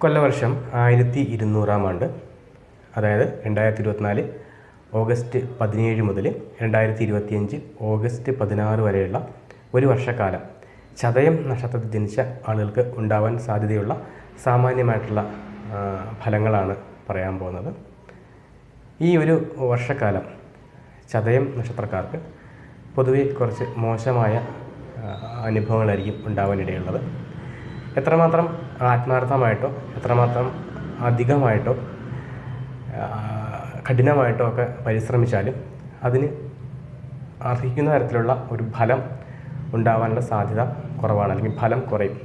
കൊല്ലവർഷം ആയിരത്തി ഇരുന്നൂറാം ആണ്ട് അതായത് രണ്ടായിരത്തി ഇരുപത്തിനാല് ഓഗസ്റ്റ് പതിനേഴ് മുതൽ രണ്ടായിരത്തി ഇരുപത്തിയഞ്ച് ഓഗസ്റ്റ് പതിനാറ് വരെയുള്ള ഒരു വർഷക്കാലം ചതയം നക്ഷത്രത്തിൽ ജനിച്ച ആളുകൾക്ക് ഉണ്ടാവാൻ സാധ്യതയുള്ള സാമാന്യമായിട്ടുള്ള ഫലങ്ങളാണ് പറയാൻ പോകുന്നത്. ഈ ഒരു വർഷക്കാലം ചതയം നക്ഷത്രക്കാർക്ക് പൊതുവെ കുറച്ച് മോശമായ അനുഭവങ്ങളായിരിക്കും ഉണ്ടാവാനിടയുള്ളത്. എത്രമാത്രം ആത്മാർത്ഥമായിട്ടോ എത്രമാത്രം അധികമായിട്ടോ കഠിനമായിട്ടോ ഒക്കെ പരിശ്രമിച്ചാലും അതിന് അർഹിക്കുന്ന തരത്തിലുള്ള ഒരു ഫലം ഉണ്ടാവാനുള്ള സാധ്യത കുറവാണ് അല്ലെങ്കിൽ ഫലം കുറയും.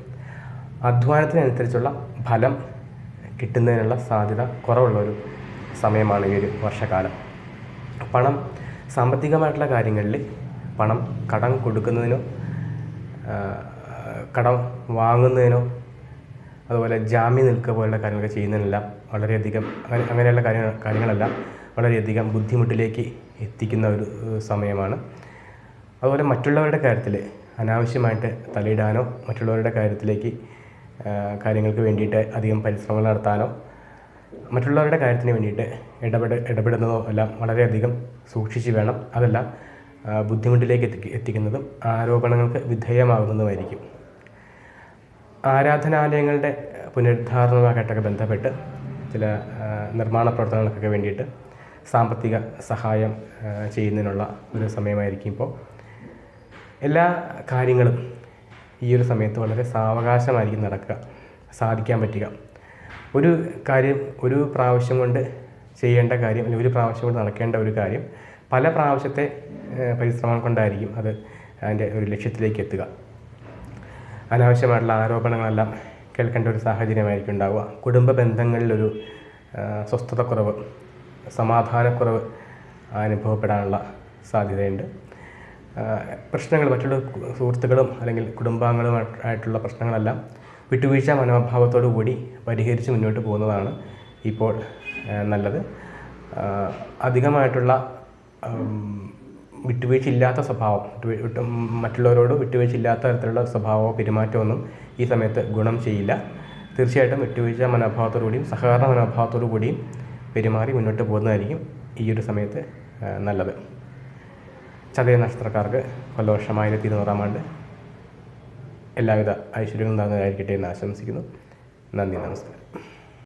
അധ്വാനത്തിനനുസരിച്ചുള്ള ഫലം കിട്ടുന്നതിനുള്ള സാധ്യത കുറവുള്ള ഒരു സമയമാണ് ഈ ഒരു വർഷകാലം. പണം സാമ്പത്തികമായിട്ടുള്ള കാര്യങ്ങളിൽ പണം കടം കൊടുക്കുന്നതിനോ കടം വാങ്ങുന്നതിനോ അതുപോലെ ജാമ്യം നിൽക്കുക പോലുള്ള കാര്യങ്ങളൊക്കെ ചെയ്യുന്നതിനെല്ലാം വളരെയധികം അങ്ങനെ അങ്ങനെയുള്ള കാര്യങ്ങൾ കാര്യങ്ങളെല്ലാം വളരെയധികം ബുദ്ധിമുട്ടിലേക്ക് എത്തിക്കുന്ന ഒരു സമയമാണ്. അതുപോലെ മറ്റുള്ളവരുടെ കാര്യത്തിൽ അനാവശ്യമായിട്ട് തലയിടാനോ മറ്റുള്ളവരുടെ കാര്യത്തിലേക്ക് കാര്യങ്ങൾക്ക് വേണ്ടിയിട്ട് അധികം പരിശ്രമങ്ങൾ നടത്താനോ മറ്റുള്ളവരുടെ കാര്യത്തിന് വേണ്ടിയിട്ട് ഇടപെട ഇടപെടുന്നതോ എല്ലാം വളരെയധികം സൂക്ഷിച്ച് വേണം. അതെല്ലാം ബുദ്ധിമുട്ടിലേക്ക് എത്തി എത്തിക്കുന്നതും ആരോപണങ്ങൾക്ക് വിധേയമാകുന്നതുമായിരിക്കും. ആരാധനാലയങ്ങളുടെ പുനരുദ്ധാരണവുമായിട്ടൊക്കെ ബന്ധപ്പെട്ട് ചില നിർമ്മാണ പ്രവർത്തനങ്ങൾക്കൊക്കെ വേണ്ടിയിട്ട് സാമ്പത്തിക സഹായം ചെയ്യുന്നതിനുള്ള ഒരു സമയമായിരിക്കും ഇപ്പോൾ. എല്ലാ കാര്യങ്ങളും ഈ ഒരു സമയത്ത് വളരെ സാവകാശമായിരിക്കും നടക്കുക സാധിക്കാൻ പറ്റുക. ഒരു കാര്യം ഒരു പ്രാവശ്യം കൊണ്ട് ചെയ്യേണ്ട കാര്യം അല്ലെങ്കിൽ ഒരു പ്രാവശ്യം കൊണ്ട് നടക്കേണ്ട ഒരു കാര്യം പല പ്രാവശ്യത്തെ പരിശ്രമം കൊണ്ടായിരിക്കും അത് അതിന്റെ ഒരു ലക്ഷ്യത്തിലേക്ക് എത്തുക. അനാവശ്യമായിട്ടുള്ള ആരോപണങ്ങളെല്ലാം കേൾക്കേണ്ട ഒരു സാഹചര്യമായിരിക്കും ഉണ്ടാവുക. കുടുംബ ബന്ധങ്ങളിലൊരു സ്വസ്ഥതക്കുറവ് സമാധാനക്കുറവ് അനുഭവപ്പെടാനുള്ള സാധ്യതയുണ്ട്. പ്രശ്നങ്ങൾ മറ്റുള്ള സുഹൃത്തുക്കളും അല്ലെങ്കിൽ കുടുംബാംഗങ്ങളുമായിട്ടുള്ള പ്രശ്നങ്ങളെല്ലാം വിട്ടുവീഴ്ച മനോഭാവത്തോടു കൂടി പരിഹരിച്ച് മുന്നോട്ട് പോകുന്നതാണ് ഇപ്പോൾ നല്ലത്. അധികമായിട്ടുള്ള വിട്ടുവീഴ്ചയില്ലാത്ത സ്വഭാവം മറ്റുള്ളവരോട് വിട്ടുവീഴ്ചയില്ലാത്ത തരത്തിലുള്ള സ്വഭാവമോ പെരുമാറ്റമൊന്നും ഈ സമയത്ത് ഗുണം ചെയ്യില്ല. തീർച്ചയായിട്ടും വിട്ടുവീഴ്ച മനോഭാവത്തോടു കൂടിയും സഹകരണ മനോഭാവത്തോടു കൂടിയും പെരുമാറി മുന്നോട്ട് പോകുന്നതായിരിക്കും ഈ ഒരു സമയത്ത് നല്ലത്. ചതയ നക്ഷത്രക്കാർക്ക് കൊല്ലവർഷം ആയിരത്തി ഇരുന്നൂറാം ആണ്ട് എല്ലാവിധ ഐശ്വര്യങ്ങളും താങ്ങുന്നതായിരിക്കട്ടെ എന്ന് ആശംസിക്കുന്നു. നന്ദി നമസ്കാരം.